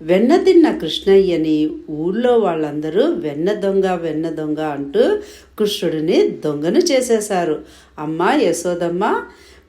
వెన్న తిన్న కృష్ణయ్యని ఊళ్ళో వాళ్ళందరూ వెన్న దొంగ వెన్న దొంగ అంటూ కృష్ణుడిని దొంగను చేసేశారు. అమ్మా యశోదమ్మ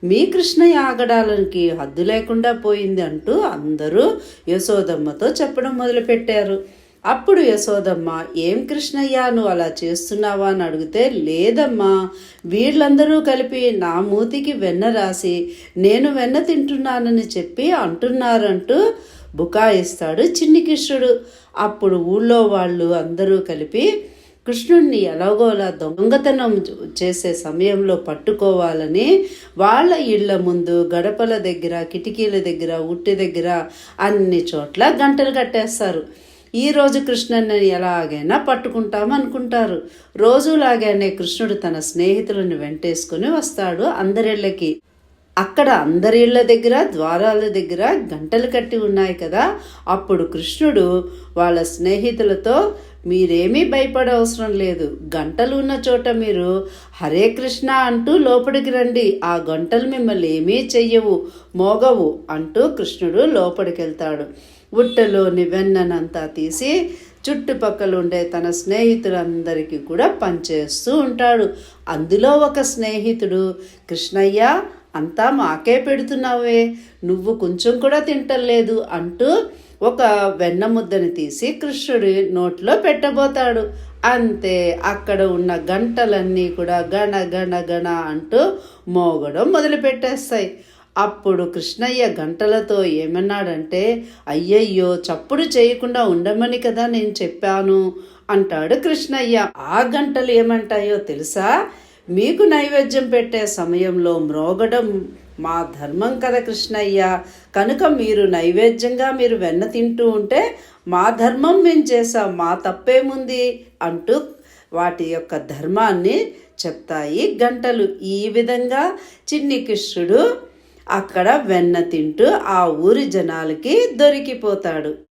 మీ కృష్ణయ్య ఆగడాలకి హద్దు లేకుండా పోయింది అంటూ అందరూ యశోదమ్మతో చెప్పడం మొదలుపెట్టారు. అప్పుడు యశోదమ్మ ఏం కృష్ణయ్య నువ్వు అలా చేస్తున్నావా? అని అడిగితే లేదమ్మా వీళ్ళందరూ కలిపి నా మూతికి వెన్న రాసి నేను వెన్న తింటున్నానని చెప్పి అంటున్నారంటూ బుకాయిస్తాడు చిన్ని కృష్ణుడు. అప్పుడు ఊళ్ళో వాళ్ళు అందరూ కలిపి కృష్ణుణ్ణి ఎలాగోలా దొంగతనం చేసే సమయంలో పట్టుకోవాలని వాళ్ళ ఇళ్ళ ముందు గడపల దగ్గర కిటికీల దగ్గర ఉట్టి దగ్గర అన్ని చోట్ల గంటలు కట్టేస్తారు. ఈరోజు కృష్ణుని ఎలాగైనా పట్టుకుంటాం అనుకుంటారు రోజులాగానే కృష్ణుడు తన స్నేహితులను వెంటేసుకుని వస్తాడు అందరిళ్ళకి. అక్కడ అందరిళ్ళ దగ్గర ద్వారాల దగ్గర గంటలు కట్టి ఉన్నాయి కదా. అప్పుడు కృష్ణుడు వాళ్ళ స్నేహితులతో మీరేమీ భయపడవసరం లేదు. గంటలు ఉన్న చోట మీరు హరే కృష్ణ అంటూ లోపలికి రండి. ఆ గంటలు మిమ్మల్ని ఏమీ చెయ్యవు మోగవు అంటూ కృష్ణుడు లోపలికి వెళ్తాడు ఉట్టలోని వెన్ననంతా తీసి చుట్టుపక్కల ఉండే తన స్నేహితులందరికీ కూడా పనిచేస్తూ ఉంటాడు. అందులో ఒక స్నేహితుడు కృష్ణయ్య అంతా మాకే పెడుతున్నావే నువ్వు కొంచెం కూడా తింటలేదు అంటూ ఒక వెన్న ముద్దని తీసి కృష్ణుడి నోట్లో పెట్టబోతాడు. అంతే అక్కడ ఉన్న గంటలన్నీ కూడా గణ గణ గణ అంటూ మోగడం మొదలుపెట్టేస్తాయి. అప్పుడు కృష్ణయ్య గంటలతో ఏమన్నాడంటే అయ్యయ్యో చప్పుడు చేయకుండా ఉండమని కదా నేను చెప్పాను అంటాడు కృష్ణయ్య. ఆ గంటలు ఏమంటాయో తెలుసా? మీకు నైవేద్యం పెట్టే సమయంలో మ్రోగడం మా ధర్మం కదా కృష్ణయ్య. కనుక మీరు నైవేద్యంగా మీరు వెన్న తింటూ ఉంటే మా ధర్మం మేము చేసాం మా తప్పేముంది అంటూ వాటి యొక్క ధర్మాన్ని చెప్తాయి గంటలు. ఈ విధంగా చిన్ని కృష్ణుడు అక్కడ వెన్న తింటూ ఆ ఊరి జనాలకి దొరికిపోతాడు.